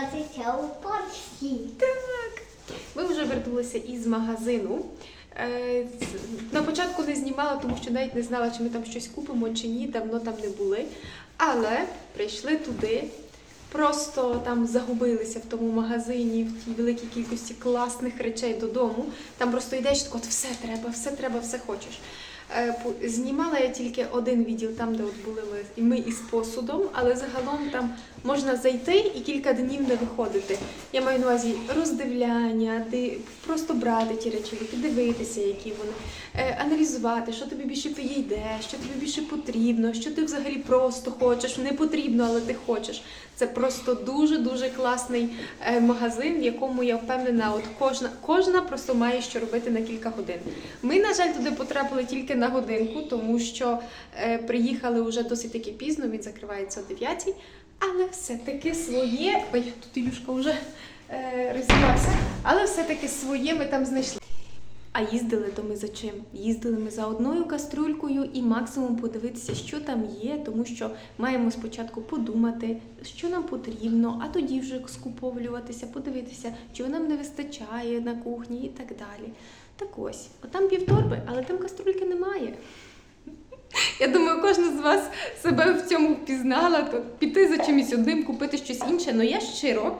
гратися у парці. Так. Ми вже вернулися із магазину. Е, На початку не знімала, тому що навіть не знала, чи ми там щось купимо чи ні, давно там не були. Але прийшли туди, просто там загубилися в тому магазині, в тій великій кількості класних речей додому. Там просто йдеш, так от все треба, все треба, все хочеш. Е, Знімала я тільки один відділ, там, де от були ми, і ми із посудом, але загалом там можна зайти і кілька днів не виходити. Я маю на увазі роздивляння, ди- просто брати ті речі, дивитися, які вони, е, аналізувати, що тобі більше підійде, що тобі більше потрібно, що ти взагалі просто хочеш, не потрібно, але ти хочеш. Це просто дуже дуже класний е, магазин, в якому я впевнена, от кожна кожна просто має що робити на кілька годин. Ми, на жаль, туди потрапили тільки на годинку, тому що е, приїхали вже досить таки пізно. Він закривається о 9 але все-таки своє. Ой, тут Ілюшка вже е, роздівався, але все-таки своє ми там знайшли. А їздили то ми за чим? Їздили ми за одною кастрюлькою і максимум подивитися, що там є, тому що маємо спочатку подумати, що нам потрібно, а тоді вже скуповлюватися, подивитися, чого нам не вистачає на кухні і так далі. Так ось, от там півторби, але там кастрюльки немає. Я думаю, кожна з вас себе в цьому впізнала, то піти за чимось одним, купити щось інше. але я щиро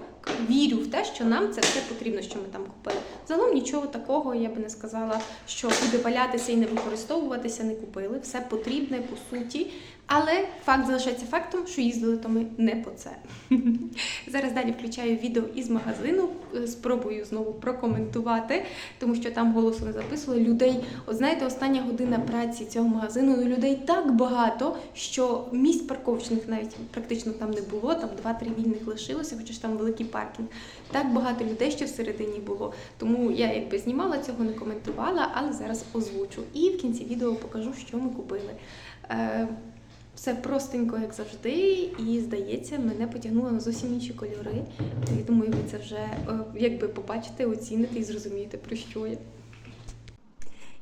вірю в те, що нам це все потрібно, що ми там купили. Загалом нічого такого, я би не сказала, що буде валятися і не використовуватися, не купили. Все потрібне по суті. Але факт залишається фактом, що їздили то ми не по це. Зараз далі включаю відео із магазину, е, спробую знову прокоментувати, тому що там голосу не записували. Людей, от знаєте, остання година праці цього магазину, ну, людей так багато, що місць парковочних навіть практично там не було, там 2-3 вільних лишилося, хоча ж там великий паркінг. Так багато людей ще всередині було. Тому я якби знімала цього, не коментувала, але зараз озвучу. І в кінці відео покажу, що ми купили. Все простенько, як завжди, і здається, мене потягнуло на зовсім інші кольори. Я думаю, ви це вже е, якби побачите, оціните і зрозумієте, про що я.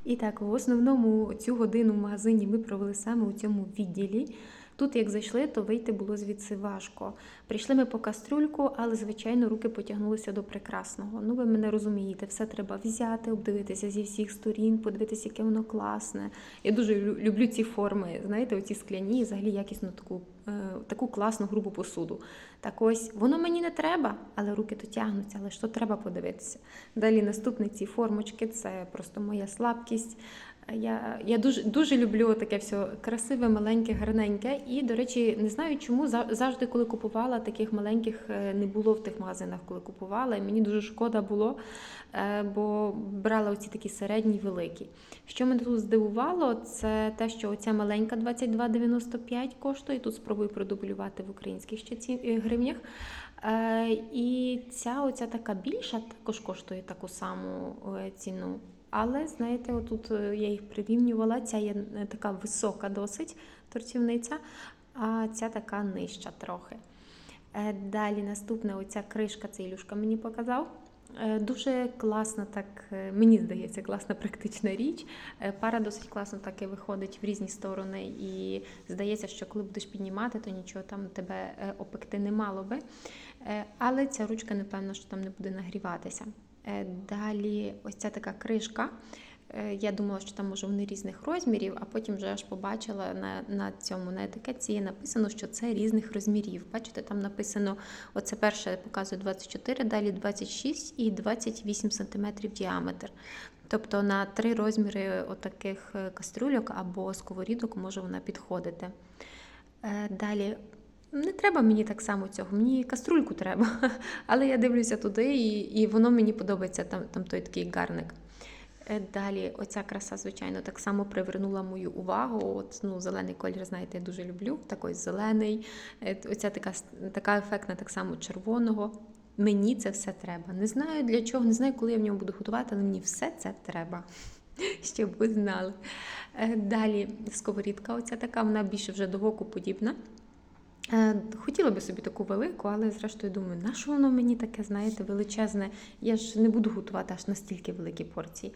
І так, в основному цю годину в магазині ми провели саме у цьому відділі. Тут, як зайшли, то вийти було звідси важко. Прийшли ми по кастрюльку, але, звичайно, руки потягнулися до прекрасного. Ну, ви мене розумієте, все треба взяти, обдивитися зі всіх сторін, подивитися, яке воно класне. Я дуже люблю ці форми, знаєте, оці скляні, взагалі якісну таку, е, таку класну грубу посуду. Так ось, воно мені не треба, але руки то тягнуться, але що треба подивитися. Далі наступні ці формочки це просто моя слабкість. Я, я дуже, дуже люблю таке все красиве, маленьке, гарненьке. І, до речі, не знаю чому за- завжди, коли купувала, таких маленьких е, не було в тих магазинах, коли купувала. І мені дуже шкода було, е, бо брала оці такі середні, великі. Що мене тут здивувало, це те, що оця маленька 22,95 коштує. Тут спробую продублювати в українських ще ці е, гривнях. І ця оця така більша також коштує таку саму ціну. Але знаєте, отут е, я їх прирівнювала. Ця є е, така висока досить торцівниця, а ця така нижча трохи. Е, Далі наступна оця кришка, це Ілюшка мені показав. Дуже класна, так мені здається, класна практична річ. Пара досить класно так і виходить в різні сторони, і здається, що коли будеш піднімати, то нічого там тебе опекти не мало би. Але ця ручка, напевно, що там не буде нагріватися. Е, Далі ось ця така кришка. Е, Я думала, що там може вони різних розмірів, а потім вже аж побачила на, на цьому на етикетці написано, що це різних розмірів. Бачите, там написано: оце перше показує 24, далі 26 і 28 см діаметр. Тобто на три розміри отаких е, кастрюльок або сковорідок може вона підходити. Далі. Не треба мені так само цього, мені каструльку треба. Але я дивлюся туди, і, і воно мені подобається, там, там той такий гарник. Е, Далі, оця краса, звичайно, так само привернула мою увагу. От, ну, зелений колір, знаєте, я дуже люблю. Такий зелений. Е, Оця така, така ефектна, так само червоного. Мені це все треба. Не знаю для чого, не знаю, коли я в ньому буду готувати, але мені все це треба. Щоб ви знали. Е, Далі сковорідка, оця така, вона більше вже до воку подібна. Е, Хотіла би собі таку велику, але зрештою думаю, на що воно мені таке, знаєте, величезне. Я ж не буду готувати аж настільки великі порції.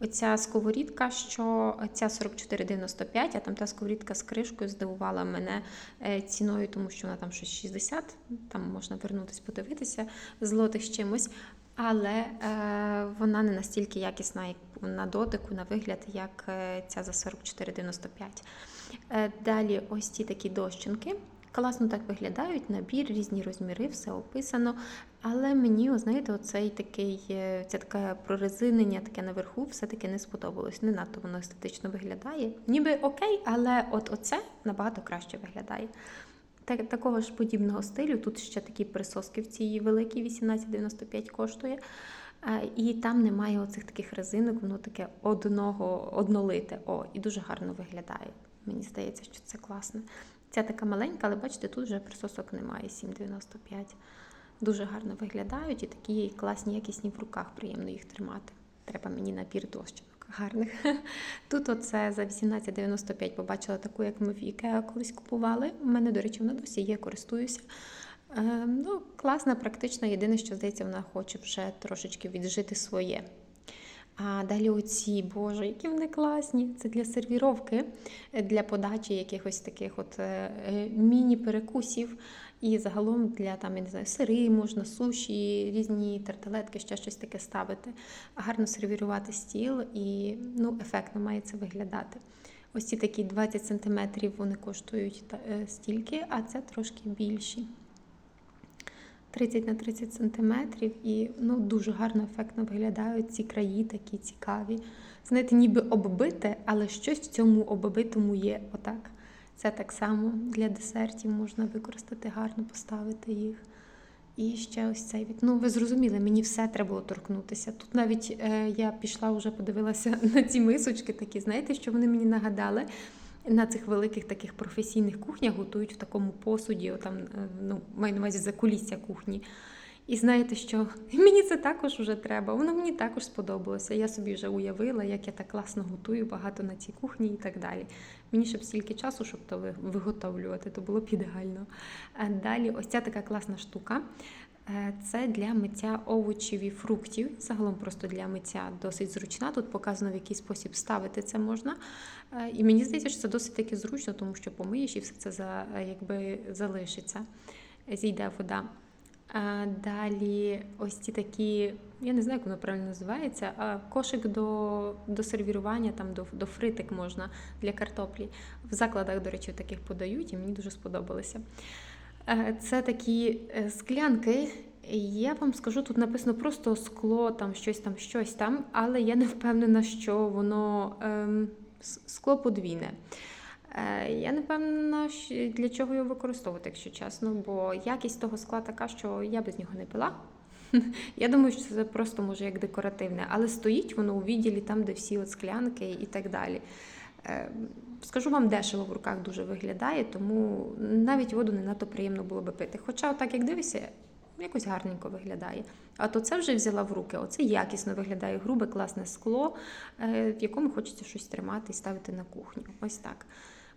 Оця сковорідка, що ця 44,95, а там та сковорідка з кришкою здивувала мене е, ціною, тому що вона там щось 60, там можна вернутися, подивитися злотих з чимось. Але е, вона не настільки якісна як на дотику, на вигляд, як е, ця за 44,95. Е, далі ось ці такі дощинки. Класно так виглядають, набір, різні розміри, все описано. Але мені, знаєте, оцей такий, е, ця таке прорезинення, таке наверху, все-таки не сподобалось. Не надто воно естетично виглядає. Ніби окей, але от оце набагато краще виглядає. Так, такого ж подібного стилю. Тут ще такі присоски в цій великій 18,95 коштує. Е, І там немає оцих таких резинок, воно таке одного, однолите. О, і дуже гарно виглядає. Мені здається, що це класно. Ця така маленька, але бачите, тут вже присосок немає 7,95. Дуже гарно виглядають і такі класні, якісні в руках, приємно їх тримати. Треба мені набір дощинок гарних. Тут оце за 18,95 побачила таку, як ми в Ікеа колись купували. У мене, до речі, вона досі є, користуюся. Е, ну, класна, практична. Єдине, що здається, вона хоче вже трошечки віджити своє. А далі оці, боже, які вони класні. Це для сервіровки, для подачі якихось таких от е, е, міні-перекусів. І загалом для там, я не знаю, сири, можна суші, різні тарталетки, ще щось таке ставити. Гарно сервірувати стіл і ну, ефектно має це виглядати. Ось ці такі 20 см вони коштують е, стільки, а це трошки більші. 30 на 30 сантиметрів і ну, дуже гарно, ефектно виглядають ці краї, такі цікаві. Знаєте, ніби оббите, але щось в цьому оббитому є. Отак. Це так само для десертів можна використати гарно, поставити їх. І ще ось цей від. Ну, ви зрозуміли, мені все треба було торкнутися. Тут навіть е, я пішла, вже подивилася на ці мисочки такі, знаєте, що вони мені нагадали? На цих великих таких професійних кухнях готують в такому посуді, там, ну, маю на увазі за кулісся кухні. І знаєте що? Мені це також вже треба. Воно мені також сподобалося. Я собі вже уявила, як я так класно готую, багато на цій кухні і так далі. Мені щоб стільки часу, щоб то виготовлювати, то було б ідеально. А далі, ось ця така класна штука. Е, Це для миття овочів і фруктів. Загалом просто для миття досить зручна. Тут показано, в який спосіб ставити це можна. Е, І мені здається, що це досить таки зручно, тому що помиєш і все це за, е, якби залишиться, зійде вода. Далі ось ці такі, я не знаю, як воно правильно називається, а кошик до, до сервірування, там до, до фритик можна для картоплі. В закладах, до речі, таких подають, і мені дуже сподобалося. Е, Це такі е, склянки. Я вам скажу, тут написано просто скло, там щось там, щось там, але я не впевнена, що воно ем, скло подвійне. Е, Я не впевнена, для чого його використовувати, якщо чесно, бо якість того скла така, що я без нього не пила. Я думаю, що це просто може як декоративне, але стоїть воно у відділі там, де всі от склянки і так далі. Е, Скажу вам, дешево в руках дуже виглядає, тому навіть воду не надто приємно було би пити. Хоча, так як дивишся, якось гарненько виглядає. А то це вже взяла в руки. Оце якісно виглядає грубе, класне скло, е, в якому хочеться щось тримати і ставити на кухню. Ось так.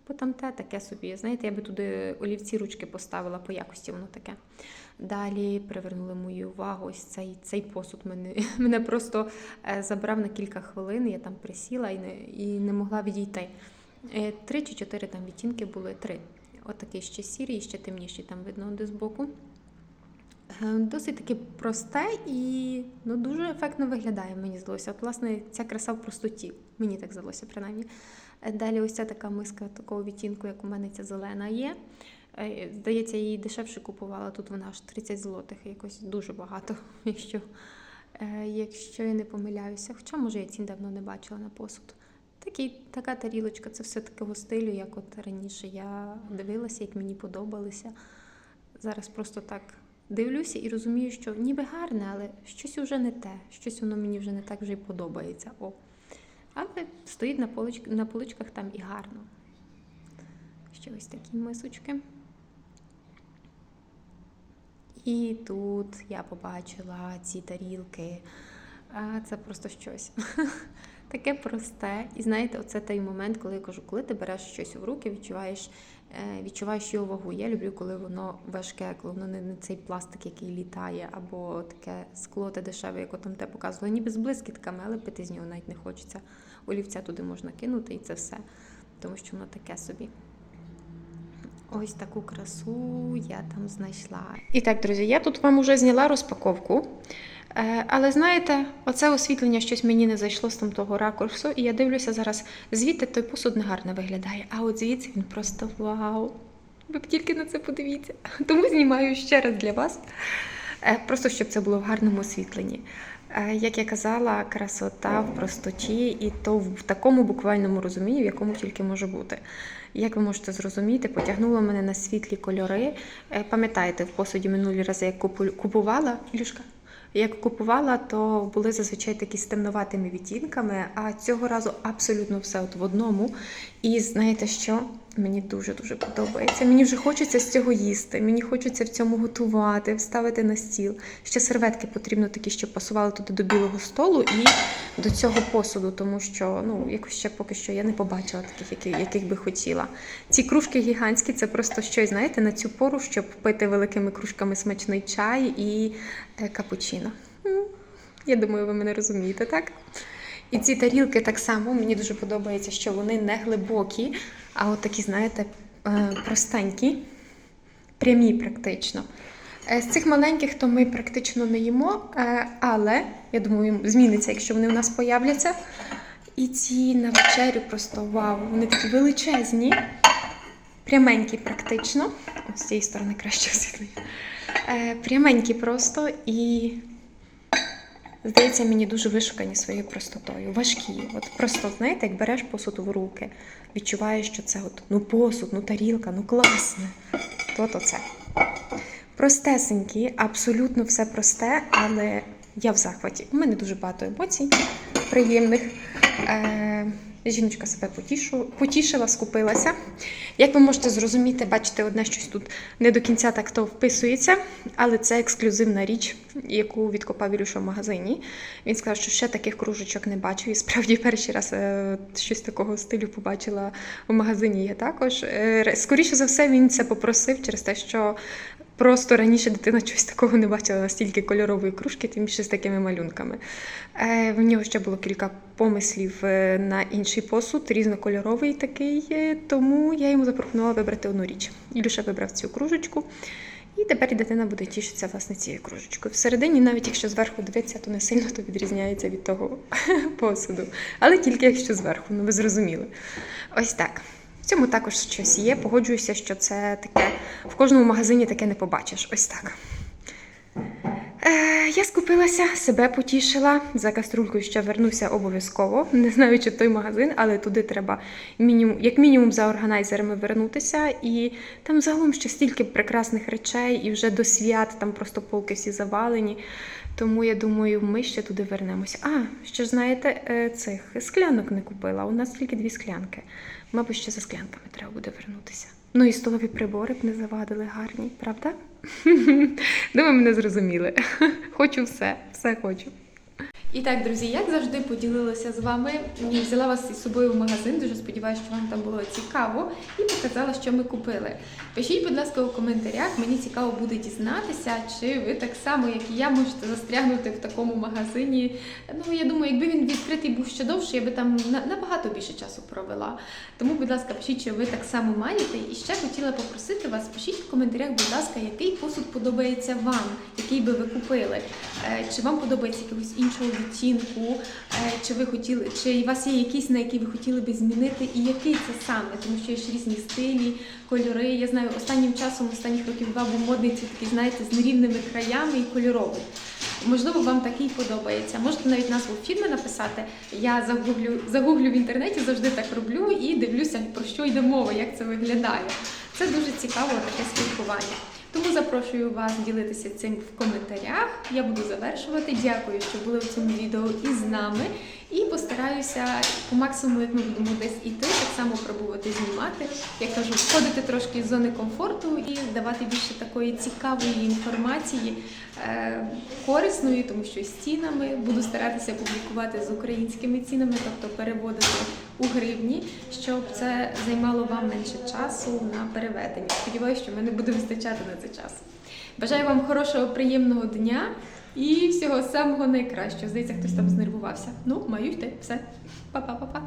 Бо там те таке собі. Знаєте, я би туди олівці ручки поставила по якості, воно таке. Далі привернули мою увагу. Ось цей, цей посуд мене, мене просто е, забрав на кілька хвилин. Я там присіла і не, і не могла відійти. Е, Три чи чотири там відтінки були три. Отакий ще сірий, ще темніший там видно де збоку. Е, Досить таки просте і ну, дуже ефектно виглядає, мені здалося. От, власне, ця краса в простоті. Мені так здалося, принаймні. Е, Далі ось ця така миска такого відтінку, як у мене ця зелена є. Е, Здається, її дешевше купувала. Тут вона аж 30 злотих, якось дуже багато, якщо, е, якщо я не помиляюся. Хоча, може, я цін давно не бачила на посуд. Такий, така тарілочка, це все такого стилю, як от раніше я дивилася, як мені подобалося. Зараз просто так дивлюся і розумію, що ніби гарне, але щось вже не те, щось воно мені вже не так вже й подобається. О. Але стоїть на, полич... на поличках там і гарно. Ще ось такі мисочки. І тут я побачила ці тарілки. Це просто щось. таке просте. І знаєте, оце той момент, коли я кажу, коли ти береш щось в руки, відчуваєш, відчуваєш його вагу. Я люблю, коли воно важке, коли воно не, не цей пластик, який літає, або таке скло те дешеве, як там те показувало, ніби з блискітками, але пити з нього навіть не хочеться. Олівця туди можна кинути і це все, тому що воно таке собі. Ось таку красу я там знайшла. І так, друзі, я тут вам уже зняла розпаковку. Е, Але знаєте, оце освітлення щось мені не зайшло з того ракурсу, і я дивлюся зараз, звідти той посуд не гарно виглядає, а от звідси він просто вау. Ви б тільки на це подивіться. Тому знімаю ще раз для вас, Е, просто щоб це було в гарному освітленні. Е, Як я казала, красота в простоті, і то в такому буквальному розумінні, в якому тільки може бути. Як ви можете зрозуміти, потягнуло мене на світлі кольори. Е, Пам'ятаєте, в посуді минулі рази, як купувала, Ілюшка, як купувала, то були зазвичай такі з темноватими відтінками, а цього разу абсолютно все от в одному. І знаєте що? Мені дуже-дуже подобається. Мені вже хочеться з цього їсти, мені хочеться в цьому готувати, вставити на стіл. Ще серветки потрібно такі, щоб пасували туди до білого столу і до цього посуду, тому що ну, якось ще поки що я не побачила таких, які, яких би хотіла. Ці кружки гігантські це просто щось, знаєте, на цю пору, щоб пити великими кружками смачний чай і е, капучино. Я думаю, ви мене розумієте, так? І ці тарілки так само мені дуже подобається, що вони не глибокі, а от такі, знаєте, е, простенькі, прямі практично. Е, З цих маленьких то ми практично не їмо, е, але я думаю, зміниться, якщо вони у нас появляться. І ці на вечерю просто вау, вони такі величезні, пряменькі практично. Ось з цієї сторони краще освітлення. Пряменькі просто і здається, мені дуже вишукані своєю простотою. Важкі. От просто, знаєте, як береш посуд в руки, відчуваєш, що це от, ну посуд, ну тарілка, ну класне. То то це. Простесенькі, абсолютно все просте, але я в захваті. У мене дуже багато емоцій приємних. Е, жіночка себе потішила, скупилася. Як ви можете зрозуміти, бачите, одне щось тут не до кінця так то вписується, але це ексклюзивна річ, яку відкопав Ілюша в магазині. Він сказав, що ще таких кружечок не бачив. І справді перший раз е, щось такого стилю побачила в магазині. Я також. Е, скоріше за все, він це попросив через те, що Просто раніше дитина чогось такого не бачила настільки кольорової кружки, тим більше з такими малюнками. Е, в нього ще було кілька помислів е, на інший посуд, різнокольоровий такий, е, тому я йому запропонувала вибрати одну річ. Ілюша вибрав цю кружечку, і тепер дитина буде тішитися власне цією кружечкою. Всередині, навіть якщо зверху дивитися, то не сильно то відрізняється від того посуду. Але тільки якщо зверху, ну ви зрозуміли. Ось так. В цьому також щось є. Погоджуюся, що це таке в кожному магазині таке не побачиш. Ось так. Е, я скупилася, себе потішила. За каструлькою ще вернуся обов'язково. Не знаю, чи в той магазин, але туди треба мінімум, як мінімум за органайзерами вернутися. І там загалом ще стільки прекрасних речей, і вже до свят там просто полки всі завалені. Тому я думаю, ми ще туди вернемося. А, ще ж знаєте, е, цих склянок не купила. У нас тільки дві склянки. Мабуть, ще за склянками треба буде вернутися. Ну і столові прибори б не завадили гарні, правда? Думаю, мене зрозуміли. Хочу все, все хочу. І так, друзі, як завжди поділилася з вами. Взяла вас із собою в магазин. Дуже сподіваюся, що вам там було цікаво, і показала, що ми купили. Пишіть, будь ласка, у коментарях. Мені цікаво буде дізнатися, чи ви так само, як і я, можете застрягнути в такому магазині. Ну, я думаю, якби він відкритий був ще довше, я би там набагато більше часу провела. Тому, будь ласка, пишіть, що ви так само маєте. І ще хотіла попросити вас, пишіть в коментарях, будь ласка, який посуд подобається вам, який би ви купили. Е, Чи вам подобається якогось іншого відтінку, е, чи ви хотіли, чи у вас є якийсь, на який ви хотіли би змінити, і який це саме, тому що є ж різні стилі, кольори. Я знаю, останнім часом, останніх років два був модний цей такий, знаєте, з нерівними краями і кольоровий. Можливо, вам такий подобається. Можете навіть назву фільму написати. Я загуглю, загуглю в інтернеті, завжди так роблю і дивлюся, про що йде мова, як це виглядає. Це дуже цікаво таке спілкування. Тому запрошую вас ділитися цим в коментарях. Я буду завершувати. Дякую, що були в цьому відео із нами. І постараюся по максимуму, як ми будемо десь іти, так само пробувати знімати. Я кажу, входити трошки з зони комфорту і давати більше такої цікавої інформації, е, корисної, тому що з цінами буду старатися публікувати з українськими цінами, тобто переводити у гривні, щоб це займало вам менше часу на переведення. Сподіваюся, що мене буде вистачати на це часу. Бажаю вам хорошого, приємного дня і всього самого найкращого. Здається, хтось там знервувався. Ну, маю йти. Все. Па-па-па-па.